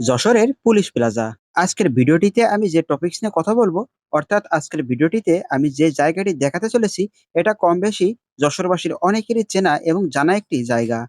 যশোরের police plaza. আজকের ভিডিওটিতে আমি যে টপিকস নিয়ে কথা বলব, অর্থাৎ আজকের ভিডিওটিতে আমি যে জায়গাটি দেখাতে চলেছি, এটা কম বেশি যশোরবাসীর অনেকেরই চেনা এবং জানা একটি জায়গা।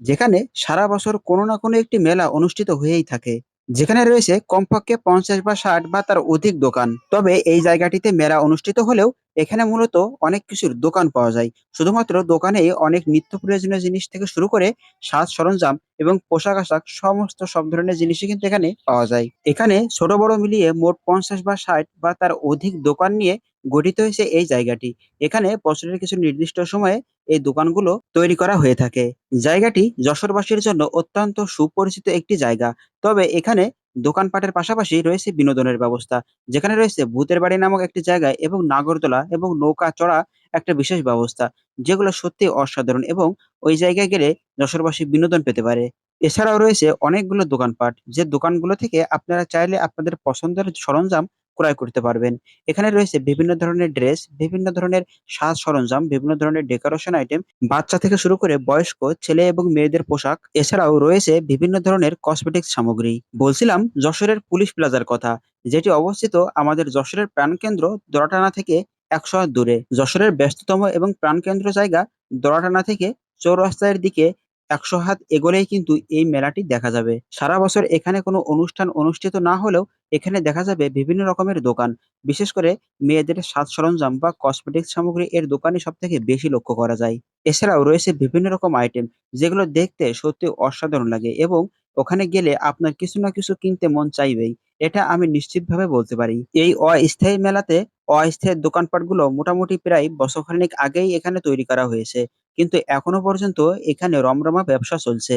যেখানে সারা বছর কোনো না কোনো একটি মেলা অনুষ্ঠিত হয়েই থাকে। যেখানে রয়েছে কমপক্ষে পঞ্চাশ বা ষাট বা তার অধিক দোকান। তবে এই জায়গাটিতে মেলা অনুষ্ঠিত হলেও এখানে মূলত অনেক কিছুর দোকান পাওয়া যায়। শুধুমাত্র দোকানে অনেক নিত্য প্রয়োজনীয় জিনিস থেকে শুরু করে সাজ সরঞ্জাম এবং পোশাক আশাক সমস্ত সব ধরনের জিনিসই কিন্তু এখানে পাওয়া যায়। এখানে ছোট বড় মিলিয়ে মোট পঞ্চাশ বা ষাট বা তার অধিক দোকান নিয়ে গঠিত হয়েছে এই জায়গাটি। এখানে বছরের কিছু নির্দিষ্ট সময়ে এই দোকানগুলো তৈরি করা হয়ে থাকে। জায়গাটি যশোরবাসীর জন্য অত্যন্ত সুপরিচিত একটি জায়গা। তবে এখানে দোকানপাটের পাশাপাশি রয়েছে বিনোদনের ব্যবস্থা। যেখানে রয়েছে ভূতের বাড়ি নামক একটি জায়গায় এবং নাগরদোলা এবং নৌকা চড়া একটা বিশেষ ব্যবস্থা, যেগুলো সত্যি অসাধারণ এবং ওই জায়গায় গেলে যশোরবাসী বিনোদন পেতে পারে। এছাড়াও রয়েছে অনেকগুলো দোকানপাট। যে দোকানগুলো থেকে আপনারা চাইলে আপনাদের পছন্দের সরঞ্জাম ক্রয় করতে পারবেন। এখানে রয়েছে বিভিন্ন ধরনের ড্রেস বিভিন্ন ধরনের সাজ সরঞ্জাম, বিভিন্ন ধরনের ডেকোরেশন আইটেম বাচ্চা থেকে শুরু করে বয়স্ক, ছেলে এবং মেয়েদের পোশাক। এছাড়াও রয়েছে বিভিন্ন ধরনের কসমেটিক্স সামগ্রী। বলছিলাম যশোরের পুলিশ প্লাজার কথা, যেটি অবস্থিত আমাদের যশোরের প্রাণকেন্দ্র দরাটানা থেকে একশো দূরে। যশোরের ব্যস্ততম এবং প্রাণকেন্দ্র জায়গা দরাটানা থেকে চৌরাস্তার দিকে একশো হাত এগোলেই কিন্তু এই মেলাটি দেখা যাবে। সারা বছর এখানে কোনো অনুষ্ঠান অনুষ্ঠিত না হলেও এখানে দেখা যাবে বিভিন্ন রকমের দোকান। বিশেষ করে মেয়েদের সাজ সরঞ্জাম বা কসমেটিক্স সামগ্রী এর দোকানে সব থেকে বেশি লক্ষ্য করা যায়। এছাড়াও রয়েছে বিভিন্ন রকম আইটেম যেগুলো দেখতে সত্যি অসাধারণ লাগে এবং ওখানে গেলে আপনার কিছু না কিছু কিনতে মন চাইবেই। এটা আমি নিশ্চিতভাবে বলতে পারি। এই অস্থায়ী মেলাতে অস্থায়ী দোকানপাটগুলো মোটামুটি প্রায় বছরখানেক আগেই এখানে তৈরি করা হয়েছে। কিন্তু এখনও পর্যন্ত এখানে রমরমা ব্যবসা চলছে।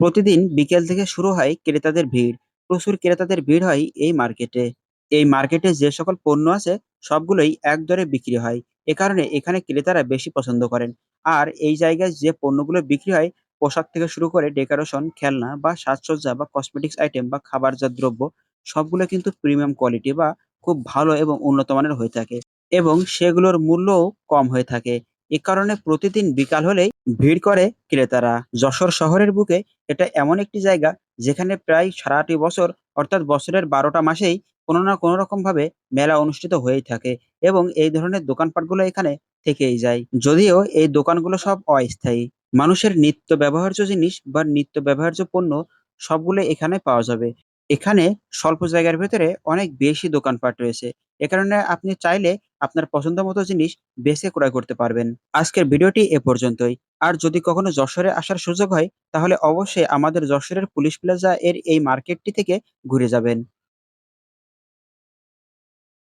প্রতিদিন বিকেল থেকে শুরু হয় ক্রেতাদের ভিড়। প্রচুর ক্রেতাদের ভিড় হয় এই মার্কেটে। এই মার্কেটে যে সকল পণ্য আছে সবগুলোই এক দরে বিক্রি হয়। এ কারণে এখানে ক্রেতারা বেশি পছন্দ করেন। আর এই জায়গায় যে পণ্যগুলো বিক্রি হয়, পোশাক থেকে শুরু করে ডেকোরেশন, খেলনা বা সাজসজ্জা বা কসমেটিক্স আইটেম বা খাবারজাত দ্রব্য, সবগুলো কিন্তু প্রিমিয়াম কোয়ালিটি বা খুব ভালো এবং উন্নত মানের হয়ে থাকে এবং সেগুলোর মূল্যও কম হয়ে থাকে। এ কারণে প্রতিদিন বিকাল হলেই ভিড় করে ক্রেতারা। যশোর শহরের বুকে এটা এমন একটি জায়গা যেখানে প্রায় সারাটি বছর অর্থাৎ বছরের বারোটা মাসেই কোনো না কোনো রকম ভাবে মেলা অনুষ্ঠিত হয়েই থাকে এবং এই ধরনের দোকানপাটগুলো এখানে থেকেই যায়। যদিও এই দোকানগুলো সব অস্থায়ী। মানুষের নিত্য ব্যবহার্য জিনিস বা নিত্য ব্যবহার্য পণ্য সবগুলো এখানে পাওয়া যাবে। এখানে স্বল্প জায়গার ভেতরে অনেক বেশি দোকানপাট রয়েছে। এ কারণে আপনি চাইলে আপনার পছন্দ মতো জিনিস বেছে ক্রয় করতে পারবেন। আজকের ভিডিওটি এ পর্যন্তই। আর যদি কখনো যশোরে আসার সুযোগ হয়, তাহলে অবশ্যই আমাদের যশোরের পুলিশ প্লাজা এর এই মার্কেটটি থেকে ঘুরে যাবেন।